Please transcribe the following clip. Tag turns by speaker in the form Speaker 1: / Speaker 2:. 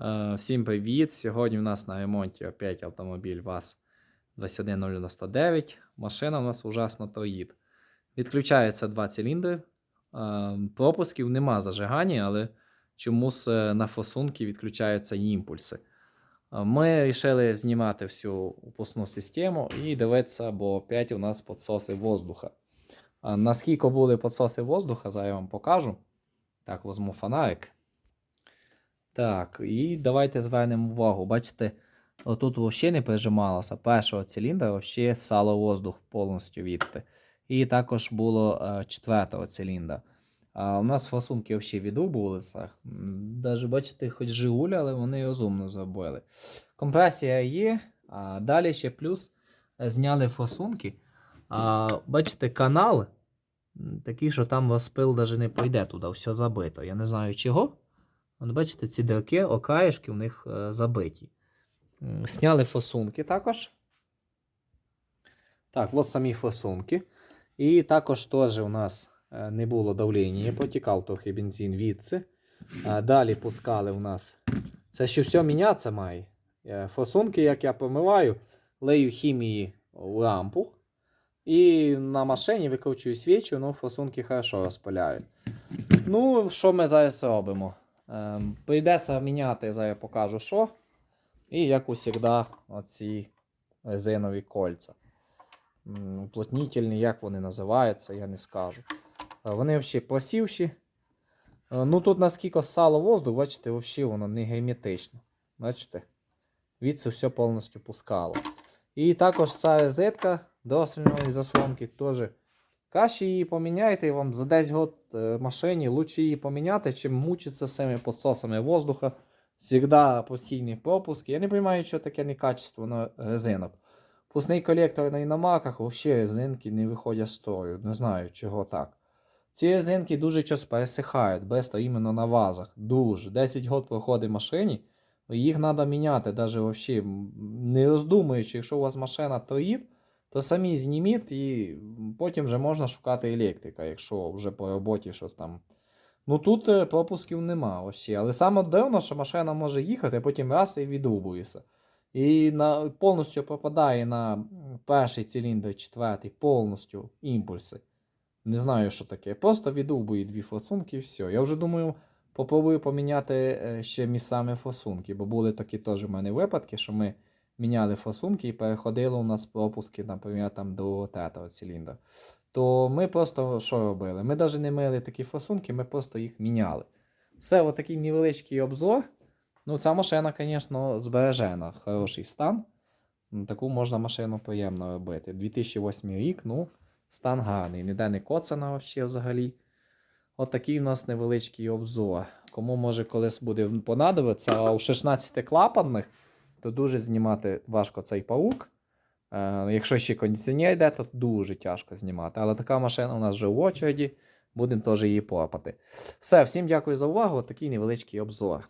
Speaker 1: Е, Всім привіт! Сьогодні у нас на ремонті опять автомобіль ВАЗ 21099. Машина у нас ужасно троїд. Відключаються два циліндри. Е, Пропусків нема зажигання, але чомусь е, на форсунки відключаються імпульси. Ми вирішили знімати всю упускну систему і дивитися, бо опять у нас підсоси воздуха. Наскільки були підсоси воздуха, зараз я вам покажу. Так, візьму фонарик. Так, і давайте звернемо увагу. Бачите, отут взагалі не прижималося. Першого циліндра взагалі сало воздух повністю відти. І також було е, четвертого циліндра. А у нас фасунки взагалі відрубувалися. Навіть бачите, хоч Жигуль, але вони розумно зробили. Компресія є, а далі ще плюс е, зняли фасунки. А, бачите, канал такий, що там розпил навіть не пойде туди, все забито. Я не знаю чого. От бачите, ці дірки, окраєшки в них е, забиті. Сняли форсунки також. Так, от самі форсунки. І також теж у нас е, не було давлення, потікав трохи бензин відси. Е, Далі пускали у нас. Це ще все мінятися має. Форсунки, як я помиваю, лею хімії у лампу. І на машині викручую свічу, ну форсунки хорошо розпиляють. Ну, що ми зараз робимо? Ем, прийдеться міняти, зараз я покажу що. І як усігда, оці резинові кольця. Уплотнітельні, як вони називаються, я не скажу. Е, Вони взагалі просівші. Е, Ну тут наскільки сало воздух, бачите, взагалі воно не герметично. Бачите? Відси все повністю пускало. І також ця розетка до заслонки теж. Краще її поміняйте, і вам за 10 год е, машині лучше її поміняти, чим мучитися з цими підсосами воздуха. Всегда постійний пропуск. Я не розумію, що таке некачество на резинок. Пусний колектор на іномарках, взагалі резинки не виходять з строю. Не знаю, чого так. Ці резинки дуже часто пересихають, без то іменно на вазах. Дуже. 10 год проходить машині, їх треба міняти, навіть не роздумуючи, якщо у вас машина троїд, то самі зніміть і потім вже можна шукати електрика, якщо вже по роботі щось там. Ну тут е, пропусків нема вообще. Але саме дивно, що машина може їхати, а потім раз і відрубується. І на, повністю попадає на перший циліндр, четвертий, повністю імпульси. Не знаю, що таке. Просто відрубує дві форсунки і все. Я вже думаю, попробую поміняти е, ще місцями форсунки, бо були такі теж в мене випадки, що ми міняли форсунки і переходили у нас пропуски, наприклад, там до третього циліндра. То ми просто що робили? Ми навіть не мили такі форсунки, ми просто їх міняли. Все, отакий невеличкий обзор. Ну, ця машина, звісно, збережена, хороший стан. Таку можна машину приємно робити. 2008 рік, ну, стан гарний, ніде не коцана взагалі. От такий у нас невеличкий обзор. Кому може колись буде понадобитися, а у 16 клапанних, то дуже знімати важко цей паук. Е, якщо ще кондиціонер йде, то дуже тяжко знімати. Але така машина у нас вже в очереді, будемо теж її попати. Все, всім дякую за увагу. Такий невеличкий обзор.